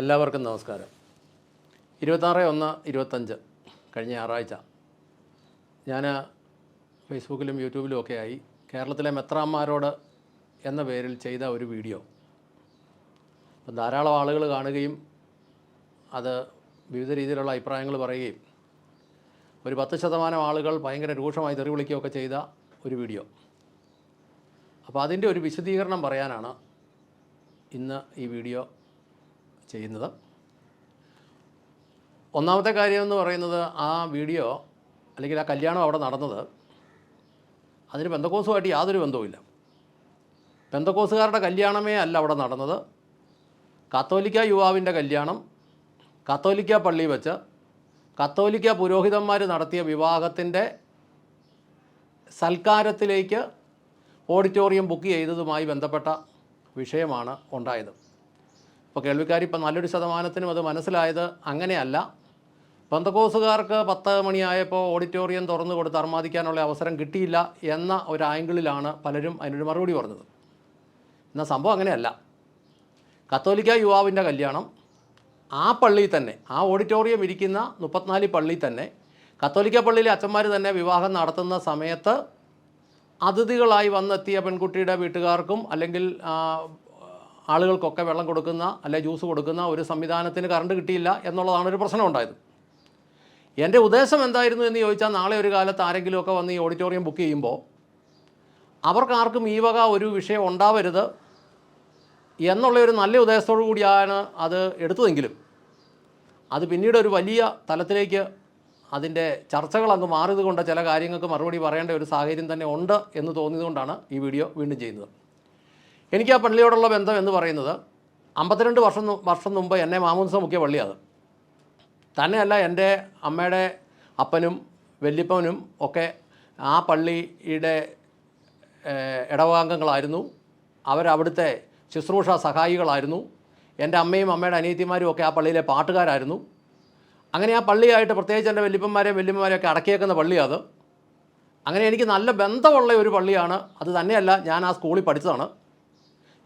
എല്ലാവർക്കും നമസ്കാരം. ഇരുപത്താറ് ഒന്ന് ഇരുപത്തഞ്ച് കഴിഞ്ഞ ഞായറാഴ്ച ഞാൻ ഫേസ്ബുക്കിലും യൂട്യൂബിലും ഒക്കെ ആയി കേരളത്തിലെ മെത്രാന്മാരോട് എന്ന പേരിൽ ചെയ്ത ഒരു വീഡിയോ. അപ്പം ധാരാളം ആളുകൾ കാണുകയും അത് വിവിധ രീതിയിലുള്ള അഭിപ്രായങ്ങൾ പറയുകയും ഒരു പത്ത് ശതമാനം ആളുകൾ ഭയങ്കര രൂക്ഷമായി തെറി വിളിക്കുകയൊക്കെ ചെയ്ത ഒരു വീഡിയോ. അപ്പോൾ അതിന്റെ ഒരു വിശദീകരണം പറയാനാണ് ഇന്ന് ഈ വീഡിയോ ചെയ്യുന്നത്. ഒന്നാമത്തെ കാര്യം എന്ന് പറയുന്നത് ആ വീഡിയോ അല്ലെങ്കിൽ ആ കല്യാണം അവിടെ നടന്നത് അതിന് ബന്ധക്കോസുമായിട്ട് യാതൊരു ബന്ധവുമില്ല. ബന്ധക്കോസുകാരുടെ കല്യാണമേ അല്ല അവിടെ നടന്നത്. കത്തോലിക്ക യുവാവിന്റെ കല്യാണം കത്തോലിക്ക പള്ളി വെച്ച് കത്തോലിക്ക പുരോഹിതന്മാർ നടത്തിയ വിവാഹത്തിന്റെ സൽക്കാരത്തിലേക്ക് ഓഡിറ്റോറിയം ബുക്ക് ചെയ്തതുമായി ബന്ധപ്പെട്ട വിഷയമാണ് ഉണ്ടായത്. ഇപ്പോൾ കേൾവിക്കാർ ഇപ്പം നല്ലൊരു ശതമാനത്തിനും അത് മനസ്സിലായത് അങ്ങനെയല്ല. പന്തക്കോസുകാർക്ക് പത്ത് മണിയായപ്പോൾ ഓഡിറ്റോറിയം തുറന്നു കൊടുത്ത് അർമാദിക്കാനുള്ള അവസരം കിട്ടിയില്ല എന്ന ഒരു ആംഗിളിലാണ് പലരും അതിനൊരു മറുപടി പറഞ്ഞത്. എന്നാൽ സംഭവം അങ്ങനെയല്ല. കത്തോലിക്ക യുവാവിന്റെ കല്യാണം ആ പള്ളിയിൽ തന്നെ ആ ഓഡിറ്റോറിയം ഇരിക്കുന്ന മുപ്പത്തിനാല് പള്ളിയിൽ തന്നെ കത്തോലിക്ക പള്ളിയിലെ അച്ഛന്മാർ തന്നെ വിവാഹം നടത്തുന്ന സമയത്ത് അതിഥികളായി വന്നെത്തിയ പെൺകുട്ടിയുടെ വീട്ടുകാർക്കും അല്ലെങ്കിൽ ആളുകൾക്കൊക്കെ വെള്ളം കൊടുക്കുന്ന അല്ലെ ജ്യൂസ് കൊടുക്കുന്ന ഒരു സംവിധാനത്തിന് കറണ്ട് കിട്ടിയില്ല എന്നുള്ളതാണ് ഒരു പ്രശ്നം ഉണ്ടായത്. എന്റെ ഉദ്ദേശം എന്തായിരുന്നു എന്ന് ചോദിച്ചാൽ നാളെ ഒരു കാലത്ത് ആരെങ്കിലുമൊക്കെ വന്ന് ഈ ഓഡിറ്റോറിയം ബുക്ക് ചെയ്യുമ്പോൾ അവർക്കാർക്കും ഈ വക ഒരു വിഷയം ഉണ്ടാവരുത് എന്നുള്ള ഒരു നല്ല ഉദ്ദേശത്തോടു കൂടിയാണ് അത് എടുത്തതെങ്കിലും. അത് പിന്നീട് ഒരു വലിയ തലത്തിലേക്ക് അതിന്റെ ചർച്ചകൾ അങ്ങ് മാറിയത് കൊണ്ട് ചില കാര്യങ്ങൾക്ക് മറുപടി പറയേണ്ട ഒരു സാഹചര്യം തന്നെ ഉണ്ട് എന്ന് തോന്നിയതുകൊണ്ടാണ് ഈ വീഡിയോ വീണ്ടും ചെയ്യുന്നത്. എനിക്ക് ആ പള്ളിയോടുള്ള ബന്ധം എന്ന് പറയുന്നത് അമ്പത്തിരണ്ട് വർഷം വർഷം മുമ്പ് എന്നെ മാമൂസ മുക്കിയ പള്ളിയത് തന്നെയല്ല എന്റെ അമ്മയുടെ അപ്പനും വല്യപ്പനും ഒക്കെ ആ പള്ളിയുടെ ഇടവാംഗങ്ങളായിരുന്നു അവരവിടുത്തെ ശുശ്രൂഷ സഹായികളായിരുന്നു. എന്റെ അമ്മയും അമ്മയുടെ അനിയത്തിമാരും ഒക്കെ ആ പള്ളിയിലെ പാട്ടുകാരായിരുന്നു. അങ്ങനെ ആ പള്ളിയായിട്ട് പ്രത്യേകിച്ച് എന്റെ വല്യപ്പന്മാരെയും വല്യമ്മമാരെയും ഒക്കെ അടക്കിയേക്കുന്ന അത്. അങ്ങനെ എനിക്ക് നല്ല ബന്ധമുള്ള ഒരു പള്ളിയാണ്. അത് തന്നെയല്ല ഞാൻ ആ സ്കൂളിൽ പഠിച്ചതാണ്.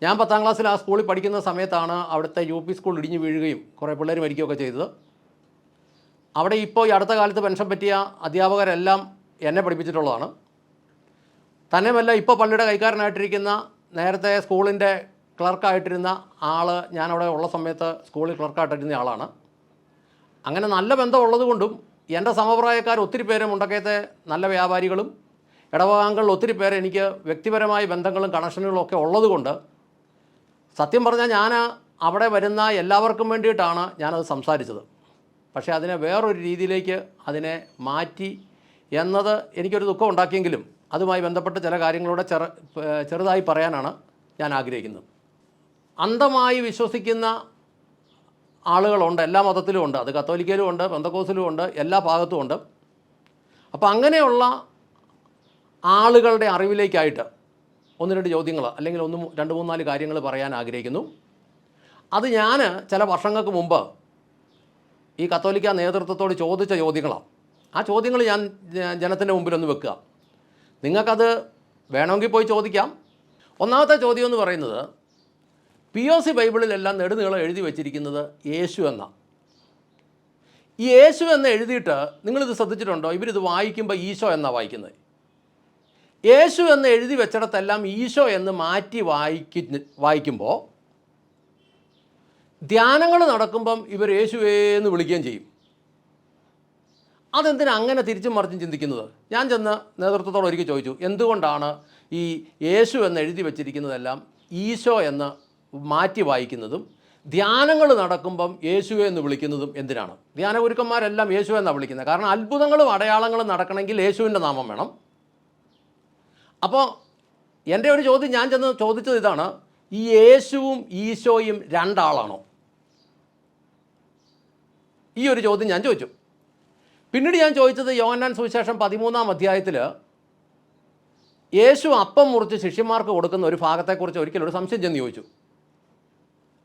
ഞാൻ പത്താം ക്ലാസ്സിൽ ആ സ്കൂളിൽ പഠിക്കുന്ന സമയത്താണ് അവിടുത്തെ യു പി സ്കൂൾ ഇടിഞ്ഞു വീഴുകയും കുറേ പിള്ളേർ മരിക്കുകയൊക്കെ ചെയ്തത്. അവിടെ ഇപ്പോൾ ഈ അടുത്ത കാലത്ത് പെൻഷൻ പറ്റിയ അധ്യാപകരെല്ലാം എന്നെ പഠിപ്പിച്ചിട്ടുള്ളതാണ്. തന്നെയുമല്ല ഇപ്പോൾ പള്ളിയുടെ കൈക്കാരനായിട്ടിരിക്കുന്ന നേരത്തെ സ്കൂളിന്റെ ക്ലർക്കായിട്ടിരുന്ന ആൾ ഞാനവിടെ ഉള്ള സമയത്ത് സ്കൂളിൽ ക്ലർക്കായിട്ടിരുന്ന ആളാണ്. അങ്ങനെ നല്ല ബന്ധമുള്ളത് കൊണ്ടും എന്റെ സമപ്രായക്കാർ ഒത്തിരി പേരും മുണ്ടക്കയത്തെ നല്ല വ്യാപാരികളും ഇടവകാംഗങ്ങളിൽ ഒത്തിരി പേര് എനിക്ക് വ്യക്തിപരമായ ബന്ധങ്ങളും കണക്ഷനുകളും ഒക്കെ ഉള്ളതുകൊണ്ട് സത്യം പറഞ്ഞാൽ ഞാൻ അവിടെ വരുന്ന എല്ലാവർക്കും വേണ്ടിയിട്ടാണ് ഞാനത് സംസാരിച്ചത്. പക്ഷേ അതിനെ വേറൊരു രീതിയിലേക്ക് അതിനെ മാറ്റി എന്നത് എനിക്കൊരു ദുഃഖം ഉണ്ടാക്കിയെങ്കിലും അതുമായി ബന്ധപ്പെട്ട ചില കാര്യങ്ങളൂടെ ചെറു ചെറുതായി പറയാനാണ് ഞാൻ ആഗ്രഹിക്കുന്നത്. അന്ധമായി വിശ്വസിക്കുന്ന ആളുകളുണ്ട് എല്ലാ മതത്തിലും ഉണ്ട്. അത് കത്തോലിക്കയിലും ഉണ്ട് ബന്ധക്കോസിലും ഉണ്ട് എല്ലാ ഭാഗത്തും ഉണ്ട്. അപ്പോൾ അങ്ങനെയുള്ള ആളുകളുടെ അറിവിലേക്കായിട്ട് ഒന്ന് രണ്ട് ചോദ്യങ്ങൾ അല്ലെങ്കിൽ ഒന്ന് രണ്ട് മൂന്നാൽ കാര്യങ്ങൾ പറയാൻ ആഗ്രഹിക്കുന്നു. അത് ഞാൻ ചില വർഷങ്ങൾക്ക് മുമ്പ് ഈ കത്തോലിക്ക നേതൃത്വത്തോട് ചോദിച്ച ചോദ്യങ്ങളാണ്. ആ ചോദ്യങ്ങൾ ഞാൻ ജനത്തിന്റെ മുമ്പിലൊന്ന് വെക്കുക. നിങ്ങൾക്കത് വേണമെങ്കിൽ പോയി ചോദിക്കാം. ഒന്നാമത്തെ ചോദ്യം എന്ന് പറയുന്നത് പി ഒ സി ബൈബിളിലെല്ലാം നെടുനീളം എഴുതി വെച്ചിരിക്കുന്നത് യേശു എന്ന. ഈ യേശു എന്ന് എഴുതിയിട്ട് നിങ്ങളിത് ശ്രദ്ധിച്ചിട്ടുണ്ടോ? ഇവരിത് വായിക്കുമ്പോൾ ഈശോ എന്നാണ് വായിക്കുന്നത്? യേശു എന്ന് എഴുതി വെച്ചിടത്തെല്ലാം ഈശോ എന്ന് മാറ്റി വായിക്കു വായിക്കുമ്പോൾ ധ്യാനങ്ങൾ നടക്കുമ്പം ഇവർ യേശുവേ എന്ന് വിളിക്കുകയും ചെയ്യും. അതെന്തിനാ അങ്ങനെ തിരിച്ചും മറിച്ചും ചിന്തിക്കുന്നത്? ഞാൻ ചെന്ന് നേതൃത്വത്തോട് ഒരിക്കൽ ചോദിച്ചു എന്തുകൊണ്ടാണ് ഈ യേശു എന്ന് എഴുതി വെച്ചിരിക്കുന്നതെല്ലാം ഈശോ എന്ന് മാറ്റി വായിക്കുന്നതും ധ്യാനങ്ങൾ നടക്കുമ്പം യേശുവേ എന്ന് വിളിക്കുന്നതും എന്തിനാണ്? ധ്യാന ധ്യാനഗുരുക്കന്മാരെല്ലാം യേശു എന്നാണ് വിളിക്കുന്നത്. കാരണം അത്ഭുതങ്ങളും അടയാളങ്ങളും നടക്കണമെങ്കിൽ യേശുവിന്റെ നാമം വേണം. അപ്പോൾ എന്റെ ഒരു ചോദ്യം ഞാൻ ചെന്ന് ചോദിച്ചത് ഇതാണ്. ഈ യേശുവും ഈശോയും രണ്ടാളാണോ? ഈ ഒരു ചോദ്യം ഞാൻ ചോദിച്ചു. പിന്നീട് ഞാൻ ചോദിച്ചത് യോഹന്നാൻ സുവിശേഷം പതിമൂന്നാം അധ്യായത്തിൽ യേശു അപ്പം മുറിച്ച് ശിഷ്യന്മാർക്ക് കൊടുക്കുന്ന ഒരു ഭാഗത്തെക്കുറിച്ച് ഒരിക്കലും ഒരു സംശയം ചെന്ന് ചോദിച്ചു.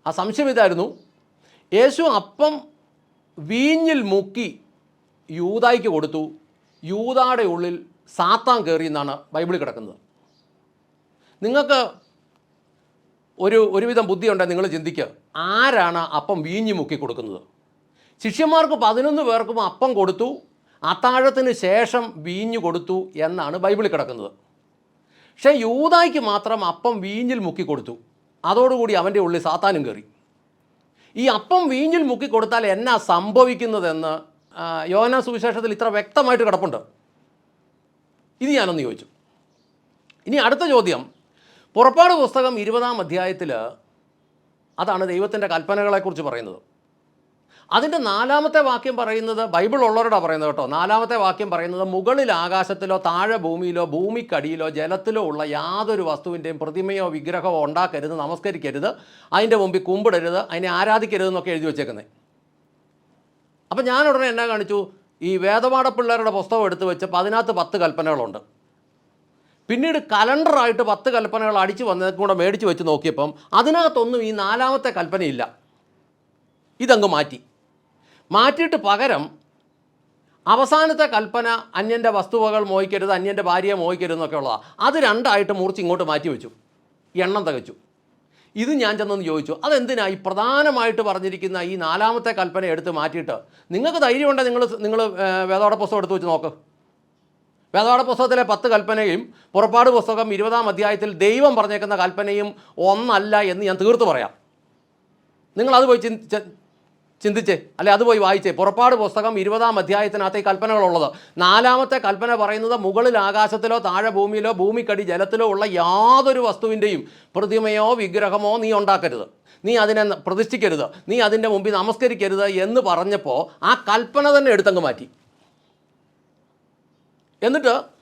ആ സംശയം ഇതായിരുന്നു. യേശു അപ്പം വീഞ്ഞിൽ മുക്കി യൂതായ്ക്ക് കൊടുത്തു. യൂതായുടെ ഉള്ളിൽ സാത്താൻ കയറി എന്നാണ് ബൈബിളിൽ കിടക്കുന്നത്. നിങ്ങൾക്ക് ഒരു ഒരുവിധം ബുദ്ധിയുണ്ടെങ്കിൽ നിങ്ങൾ ചിന്തിക്കുക ആരാണ് അപ്പം വീഞ്ഞു മുക്കി കൊടുക്കുന്നത്? ശിഷ്യന്മാർക്ക് പതിനൊന്ന് പേർക്കും അപ്പം കൊടുത്തു അത്താഴത്തിന് ശേഷം വീഞ്ഞു കൊടുത്തു എന്നാണ് ബൈബിളിൽ കിടക്കുന്നത്. പക്ഷേ യൂതായ്ക്ക് മാത്രം അപ്പം വീഞ്ഞിൽ മുക്കി കൊടുത്തു. അതോടുകൂടി അവന്റെ ഉള്ളിൽ സാത്താനും കയറി ഈ അപ്പം വീഞ്ഞിൽ മുക്കി കൊടുത്താൽ എന്നാ സംഭവിക്കുന്നതെന്ന് യോന സുവിശേഷത്തിൽ ഇത്ര വ്യക്തമായിട്ട് കിടപ്പുണ്ട്. ഇത് ഞാനൊന്ന് ചോദിച്ചു ഇനി അടുത്ത ചോദ്യം. പുറപ്പാട് പുസ്തകം ഇരുപതാം അധ്യായത്തിൽ അതാണ് ദൈവത്തിന്റെ കൽപ്പനകളെക്കുറിച്ച് പറയുന്നത്. അതിന്റെ നാലാമത്തെ വാക്യം പറയുന്നത് ബൈബിൾ ഉള്ളവരോടാണ് പറയുന്നത് കേട്ടോ. നാലാമത്തെ വാക്യം പറയുന്നത് മുകളിൽ ആകാശത്തിലോ താഴെ ഭൂമിയിലോ ഭൂമിക്കടിയിലോ ജലത്തിലോ ഉള്ള യാതൊരു വസ്തുവിന്റെയും പ്രതിമയോ വിഗ്രഹമോ ഉണ്ടാക്കരുത് നമസ്കരിക്കരുത് അതിന്റെ മുമ്പിൽ കുമ്പിടരുത് അതിനെ ആരാധിക്കരുത് എന്നൊക്കെ എഴുതി വെച്ചേക്കുന്നത് അപ്പം ഞാൻ ഉടനെ എന്നാ കാണിച്ചു? ഈ വേദമാട പിള്ളേരുടെ പുസ്തകം എടുത്തു വെച്ചപ്പോൾ അതിനകത്ത് പത്ത് കൽപ്പനകളുണ്ട്. പിന്നീട് കലണ്ടറായിട്ട് പത്ത് കൽപ്പനകൾ അടിച്ച് വന്നതൊക്കെ കൂടെ മേടിച്ച് വെച്ച് നോക്കിയപ്പം അതിനകത്തൊന്നും ഈ നാലാമത്തെ കൽപ്പനയില്ല. ഇതങ്ങ് മാറ്റി. മാറ്റിയിട്ട് പകരം അവസാനത്തെ കൽപ്പന അന്യന്റെ വസ്തുവകൾ മോഹിക്കരുത് അന്യന്റെ ഭാര്യയെ മോഹിക്കരുത് എന്നൊക്കെ ഉള്ളതാണ് അത് രണ്ടായിട്ട് മുറിച്ച് ഇങ്ങോട്ട് മാറ്റി വെച്ചു. എണ്ണം തികച്ചു. ഇത് ഞാൻ ചെന്നൊന്ന് ചോദിച്ചു. അതെന്തിനാ ഈ പ്രധാനമായിട്ട് പറഞ്ഞിരിക്കുന്ന ഈ നാലാമത്തെ കൽപ്പന എടുത്ത് മാറ്റിയിട്ട്? നിങ്ങൾക്ക് ധൈര്യമുണ്ടോ? നിങ്ങൾ നിങ്ങൾ വേദോട പുസ്തകം എടുത്ത് വെച്ച് നോക്ക്. വേദപാഠ പുസ്തകത്തിലെ പത്ത് കൽപ്പനയും പുറപ്പാട് പുസ്തകം ഇരുപതാം അധ്യായത്തിൽ ദൈവം പറഞ്ഞേക്കുന്ന കൽപ്പനയും ഒന്നല്ല എന്ന് ഞാൻ തീർത്ത് പറയാം. നിങ്ങൾ അത് പോയി ചിന്തിച്ചേ. അല്ലെ അത് പോയി വായിച്ചേ. പുറപ്പാട് പുസ്തകം ഇരുപതാം അധ്യായത്തിനകത്ത് ഈ കൽപ്പനകളുള്ളത്. നാലാമത്തെ കൽപ്പന പറയുന്നത് മുകളിൽ ആകാശത്തിലോ താഴെ ഭൂമിയിലോ ഭൂമിക്കടി ജലത്തിലോ ഉള്ള യാതൊരു വസ്തുവിന്റെയും പ്രതിമയോ വിഗ്രഹമോ നീ ഉണ്ടാക്കരുത്. നീ അതിനെ പ്രതിഷ്ഠിക്കരുത്. നീ അതിന്റെ മുമ്പിൽ നമസ്കരിക്കരുത് എന്ന് പറഞ്ഞപ്പോൾ ആ കൽപ്പന തന്നെ എടുത്തങ്ങ് മാറ്റി. എന്നിട്ട്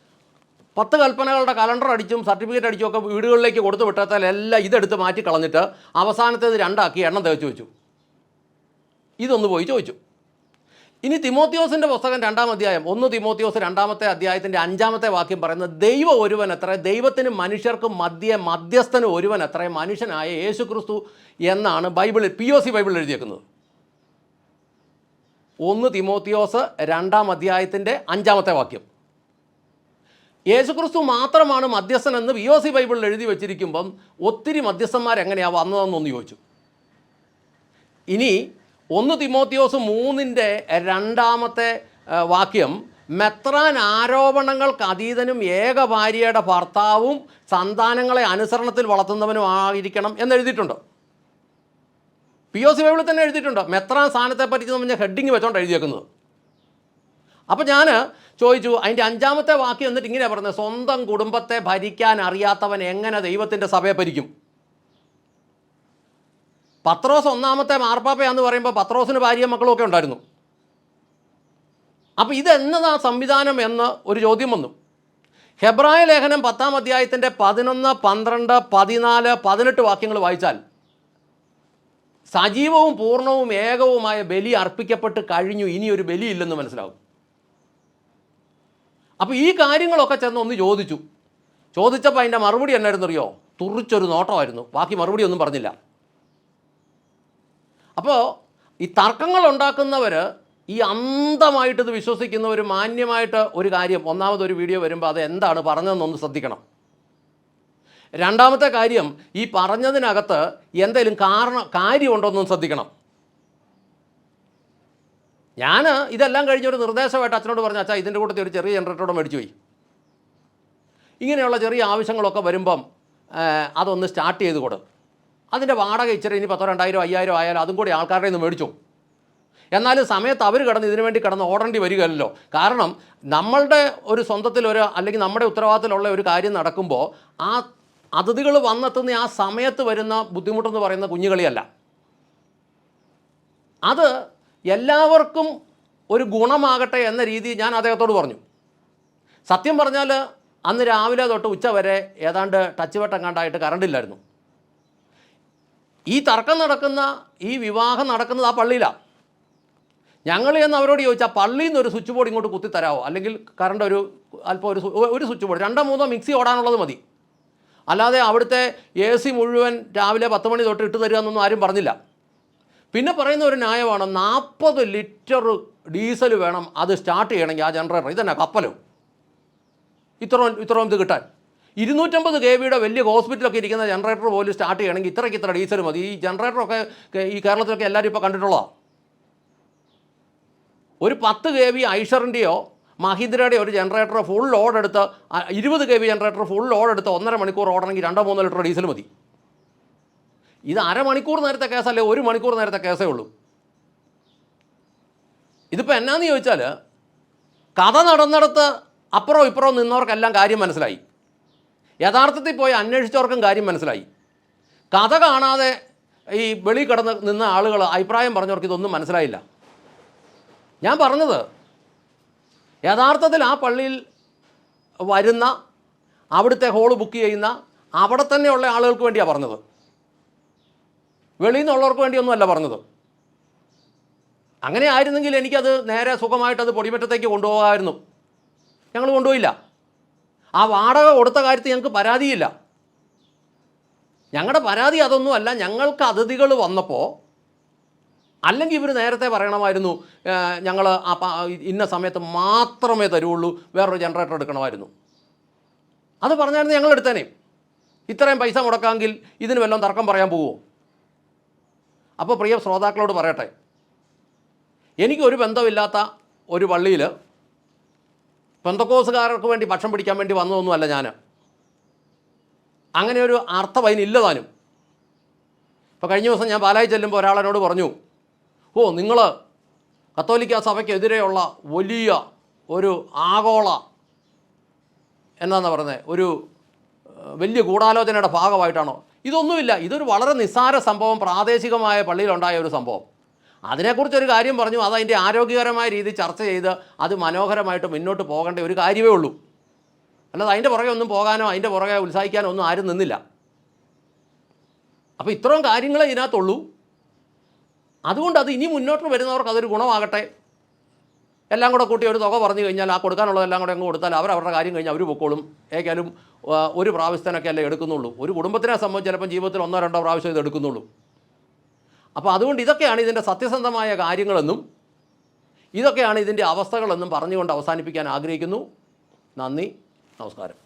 പത്ത് കൽപ്പനകളുടെ കലണ്ടർ അടിച്ചും സർട്ടിഫിക്കറ്റ് അടിച്ചും ഒക്കെ വീടുകളിലേക്ക് കൊടുത്തു വിട്ടാൽ എല്ലാം ഇതെടുത്ത് മാറ്റി കളഞ്ഞിട്ട് അവസാനത്തേത് രണ്ടാക്കി എണ്ണം തേച്ച് വെച്ചു. ഇതൊന്ന് പോയി ചോദിച്ചു. ഇനി തിമോത്തിയോസിന്റെ പുസ്തകം രണ്ടാം അധ്യായം ഒന്ന് തിമോത്തിയോസ് രണ്ടാമത്തെ അധ്യായത്തിന്റെ അഞ്ചാമത്തെ വാക്യം പറയുന്നത് ദൈവ ഒരുവൻ എത്ര? ദൈവത്തിന് മനുഷ്യർക്കും മധ്യ മധ്യസ്ഥന് ഒരുവൻ എത്ര? മനുഷ്യനായ യേശു ക്രിസ്തു എന്നാണ് ബൈബിളിൽ പി ഒ സി ബൈബിളിൽ എഴുതിയേക്കുന്നത്. ഒന്ന് തിമോത്തിയോസ് രണ്ടാം അധ്യായത്തിന്റെ അഞ്ചാമത്തെ വാക്യം. യേശുക്രിസ്തു മാത്രമാണ് മധ്യസ്ഥനെന്ന് വി ഒ സി ബൈബിളിൽ എഴുതി വെച്ചിരിക്കുമ്പം ഒത്തിരി മധ്യസ്ഥന്മാർ എങ്ങനെയാണ് വന്നതെന്നൊന്ന് ചോദിച്ചു. ഇനി ഒന്ന് തിമോത്തിയോസ് മൂന്നിന്റെ രണ്ടാമത്തെ വാക്യം മെത്രാൻ ആരോപണങ്ങൾക്ക് അതീതനും ഏക ഭാര്യയുടെ ഭർത്താവും സന്താനങ്ങളെ അനുസരണത്തിൽ വളർത്തുന്നവനും ആയിരിക്കണം എന്നെഴുതിയിട്ടുണ്ട് പി ഒ സി ബൈബിളിൽ തന്നെ എഴുതിയിട്ടുണ്ട്. മെത്രാൻ സ്ഥാനത്തെ പറ്റി നമ്മൾ ഹെഡിങ് വെച്ചോണ്ട് എഴുതിയേക്കുന്നത്. അപ്പോൾ ഞാൻ ചോദിച്ചു അതിന്റെ അഞ്ചാമത്തെ വാക്യം എന്നിട്ട് ഇങ്ങനെ പറഞ്ഞത് സ്വന്തം കുടുംബത്തെ ഭരിക്കാൻ അറിയാത്തവൻ എങ്ങനെ ദൈവത്തിന്റെ സഭയെ ഭരിക്കും? പത്രോസ് ഒന്നാമത്തെ മാർപ്പാപ്പയാന്ന് പറയുമ്പോൾ പത്രോസിന് ഭാര്യയും മക്കളും ഒക്കെ ഉണ്ടായിരുന്നു. അപ്പോൾ ഇതെന്നതാ സംവിധാനം എന്ന് ഒരു ചോദ്യം വന്നു. ഹെബ്രായ ലേഖനം പത്താം അധ്യായത്തിന്റെ പതിനൊന്ന് പന്ത്രണ്ട് പതിനാല് പതിനെട്ട് വാക്യങ്ങൾ വായിച്ചാൽ സജീവവും പൂർണവും ഏകവുമായ ബലി അർപ്പിക്കപ്പെട്ട് കഴിഞ്ഞു ഇനി ഒരു ബലി ഇല്ലെന്ന് മനസ്സിലാവും. അപ്പോൾ ഈ കാര്യങ്ങളൊക്കെ ചെന്ന് ഒന്ന് ചോദിച്ചു. ചോദിച്ചപ്പോൾ അതിന്റെ മറുപടി എന്നായിരുന്നു അറിയോ തുറിച്ചൊരു നോട്ടമായിരുന്നു. ബാക്കി മറുപടി ഒന്നും പറഞ്ഞില്ല. അപ്പോൾ ഈ തർക്കങ്ങൾ ഉണ്ടാക്കുന്നവർ ഈ അന്ധമായിട്ട് ഇത് വിശ്വസിക്കുന്നവർ മാന്യമായിട്ട് ഒരു കാര്യം ഒന്നാമതൊരു വീഡിയോ വരുമ്പോൾ അത് എന്താണ് പറഞ്ഞതെന്നൊന്ന് ശ്രദ്ധിക്കണം. രണ്ടാമത്തെ കാര്യം ഈ പറഞ്ഞതിനകത്ത് എന്തെങ്കിലും കാരണം കാര്യമുണ്ടോ എന്നും ശ്രദ്ധിക്കണം. ഞാൻ ഇതെല്ലാം കഴിഞ്ഞൊരു നിർദ്ദേശമായിട്ട് അച്ഛനോട് പറഞ്ഞു അച്ഛാ ഇതിന്റെ കൂട്ടത്തിൽ ഒരു ചെറിയ ജനറേറ്ററോടെ മേടിച്ചു പോയി ഇങ്ങനെയുള്ള ചെറിയ ആവശ്യങ്ങളൊക്കെ വരുമ്പം അതൊന്ന് സ്റ്റാർട്ട് ചെയ്ത് കൊടു. അതിന്റെ വാടക ഇച്ചിരി ഇനി പത്തോ രണ്ടായിരം അയ്യായിരം ആയാലും അതും കൂടി ആൾക്കാരുടെ നിന്ന് മേടിച്ചു. എന്നാലും സമയത്ത് അവർ കിടന്ന് ഇതിനു വേണ്ടി കിടന്ന് ഓടേണ്ടി വരികയല്ലോ കാരണം നമ്മളുടെ ഒരു സ്വന്തത്തിൽ ഒരു അല്ലെങ്കിൽ നമ്മുടെ ഉത്തരവാദിത്തത്തിലുള്ള ഒരു കാര്യം നടക്കുമ്പോൾ ആ അതിഥികൾ വന്നെത്തുന്ന ആ സമയത്ത് വരുന്ന ബുദ്ധിമുട്ടെന്ന് പറയുന്ന കുഞ്ഞുകളിയല്ല. അത് എല്ലാവർക്കും ഒരു ഗുണമാകട്ടെ എന്ന രീതി ഞാൻ അദ്ദേഹത്തോട് പറഞ്ഞു. സത്യം പറഞ്ഞാൽ അന്ന് രാവിലെ തൊട്ട് ഉച്ച വരെ ഏതാണ്ട് ടച്ച് വെട്ടം കണ്ടായിട്ട് കറണ്ടില്ലായിരുന്നു ഈ തർക്കം നടക്കുന്ന ഈ വിവാഹം നടക്കുന്നത് ആ പള്ളിയിലാണ് ഞങ്ങൾ എന്ന് അവരോട് ചോദിച്ചാൽ പള്ളിയിൽ നിന്ന് ഒരു സ്വിച്ച് ബോർഡ് ഇങ്ങോട്ട് കുത്തി തരാമോ അല്ലെങ്കിൽ കറണ്ട് ഒരു അല്പം ഒരു ഒരു സ്വിച്ച് ബോർഡ് രണ്ടോ മൂന്നോ മിക്സി ഓടാനുള്ളത് മതി. അല്ലാതെ അവിടുത്തെ എ സി മുഴുവൻ രാവിലെ പത്ത് മണി തൊട്ട് ഇട്ട് തരിക എന്നൊന്നും ആരും പറഞ്ഞില്ല. പിന്നെ പറയുന്ന ഒരു ന്യായമാണ് നാൽപ്പത് ലിറ്റർ ഡീസൽ വേണം അത് സ്റ്റാർട്ട് ചെയ്യണമെങ്കിൽ ആ ജനറേറ്റർ ഇതന്നെ കപ്പലും. ഇത്രയും ഇത്രയും ഇത് കിട്ടാൻ. ഇരുന്നൂറ്റമ്പത് കെ വിയുടെ വലിയ ഹോസ്പിറ്റലൊക്കെ ഇരിക്കുന്ന ജനറേറ്റർ പോലും സ്റ്റാർട്ട് ചെയ്യണമെങ്കിൽ ഇത്രയ്ക്ക് ഇത്ര ഡീസൽ മതി. ഈ ജനറേറ്ററൊക്കെ ഈ കേരളത്തിലൊക്കെ എല്ലാവരും ഇപ്പോൾ കണ്ടിട്ടുള്ളതാണ് ഒരു പത്ത് കെ വി ഐഷറിന്റെയോ മഹീന്ദ്രയുടെയോ ഒരു ജനറേറ്റർ ഫുൾ ലോഡ് എടുത്ത് ഇരുപത് K V generator full load എടുത്ത് ഒന്നര മണിക്കൂർ ഓടണമെങ്കിൽ രണ്ടോ മൂന്നോ ലിറ്റർ ഡീസൽ മതി. ഇത് അരമണിക്കൂർ നേരത്തെ കേസല്ലേ ഒരു മണിക്കൂർ നേരത്തെ കേസേ ഉള്ളൂ. ഇതിപ്പോൾ എന്നാന്ന് ചോദിച്ചാൽ കഥ നടന്നിടത്ത് അപ്പുറവും ഇപ്പുറവും നിന്നവർക്കെല്ലാം കാര്യം മനസ്സിലായി. യഥാർത്ഥത്തിൽ പോയി അന്വേഷിച്ചവർക്കും കാര്യം മനസ്സിലായി. കഥ കാണാതെ ഈ വെളി കിടന്ന് നിന്ന ആളുകൾ അഭിപ്രായം പറഞ്ഞവർക്ക് ഇതൊന്നും മനസ്സിലായില്ല. ഞാൻ പറഞ്ഞത് യഥാർത്ഥത്തിൽ ആ പള്ളിയിൽ വരുന്ന അവിടുത്തെ ഹോൾ ബുക്ക് ചെയ്യുന്ന അവിടെ തന്നെയുള്ള ആളുകൾക്ക് വേണ്ടിയാണ് പറഞ്ഞത്. വെളിയിൽ നിന്നുള്ളവർക്ക് വേണ്ടിയൊന്നുമല്ല പറഞ്ഞത്. അങ്ങനെ ആയിരുന്നെങ്കിൽ എനിക്കത് നേരെ സുഖമായിട്ട് അത് പൊടിമറ്റത്തേക്ക് കൊണ്ടുപോകാമായിരുന്നു. ഞങ്ങൾ കൊണ്ടുപോയില്ല. ആ വാടക കൊടുത്ത കാര്യത്തിൽ ഞങ്ങൾക്ക് പരാതിയില്ല. ഞങ്ങളുടെ പരാതി അതൊന്നുമല്ല ഞങ്ങൾക്ക് അതിഥികൾ വന്നപ്പോൾ അല്ലെങ്കിൽ ഇവർ നേരത്തെ പറയണമായിരുന്നു ഞങ്ങൾ ആ ഇന്ന സമയത്ത് മാത്രമേ തരുള്ളൂ വേറൊരു ജനറേറ്റർ എടുക്കണമായിരുന്നു. അത് പറഞ്ഞായിരുന്നു ഞങ്ങൾ എടുത്തേനെ. ഇത്രയും പൈസ മുടക്കാമെങ്കിൽ ഇതിന് വല്ലതും തർക്കം പറയാൻ പോവുമോ അപ്പോൾ പ്രിയ ശ്രോതാക്കളോട് പറയട്ടെ. എനിക്കൊരു ബന്ധമില്ലാത്ത ഒരു പള്ളിയിൽ പെന്തക്കോസുകാർക്ക് വേണ്ടി ഭക്ഷണം പിടിക്കാൻ വേണ്ടി വന്നതൊന്നുമല്ല ഞാൻ. അങ്ങനെ ഒരു അർത്ഥം അതിനില്ല താനും ഇപ്പോൾ കഴിഞ്ഞ ദിവസം ഞാൻ പാലായി ചെല്ലുമ്പോൾ ഒരാളെന്നോട് പറഞ്ഞു ഓ നിങ്ങൾ കത്തോലിക്ക സഭയ്ക്കെതിരെയുള്ള വലിയ ഒരു ആഗോള എന്നാന്ന് പറയുന്നത് ഒരു വലിയ ഗൂഢാലോചനയുടെ ഭാഗമായിട്ടാണോ? ഇതൊന്നുമില്ല. ഇതൊരു വളരെ നിസ്സാര സംഭവം പ്രാദേശികമായ പള്ളിയിലുണ്ടായ ഒരു സംഭവം. അതിനെക്കുറിച്ചൊരു കാര്യം പറഞ്ഞു. അത് അതിന്റെ ആരോഗ്യകരമായ രീതി ചർച്ച ചെയ്ത് അത് മനോഹരമായിട്ട് മുന്നോട്ട് പോകേണ്ട ഒരു കാര്യമേ ഉള്ളൂ. അല്ലാതെ അതിന്റെ പുറകെ ഒന്നും പോകാനോ അതിന്റെ പുറകെ ഉത്സാഹിക്കാനോ ഒന്നും ആരും നിന്നില്ല. അപ്പോൾ ഇത്രയും കാര്യങ്ങളെ ഇതിനകത്തുള്ളൂ. അതുകൊണ്ട് അത് ഇനി മുന്നോട്ട് വരുന്നവർക്ക് അതൊരു ഗുണമാകട്ടെ. എല്ലാം കൂടെ കൂട്ടി ഒരു തുക പറഞ്ഞു കഴിഞ്ഞാൽ ആ കൊടുക്കാനുള്ളതെല്ലാം കൂടെ അങ്ങ് കൊടുത്താൽ അവർ അവരുടെ കാര്യം കഴിഞ്ഞ് അവർ പൊക്കോളും. ഏക്കാലും ഒരു പ്രാവശ്യത്തിനൊക്കെ അല്ലേ എടുക്കുന്നുള്ളൂ. ഒരു കുടുംബത്തിനെ സംബന്ധിച്ച് ചിലപ്പം ജീവിതത്തിൽ ഒന്നോ രണ്ടോ പ്രാവശ്യം ഇത് എടുക്കുന്നുള്ളൂ. അപ്പോൾ അതുകൊണ്ട് ഇതൊക്കെയാണ് ഇതിന്റെ സത്യസന്ധമായ കാര്യങ്ങളെന്നും ഇതൊക്കെയാണ് ഇതിന്റെ അവസ്ഥകളെന്നും പറഞ്ഞുകൊണ്ട് അവസാനിപ്പിക്കാൻ ആഗ്രഹിക്കുന്നു. നന്ദി നമസ്കാരം.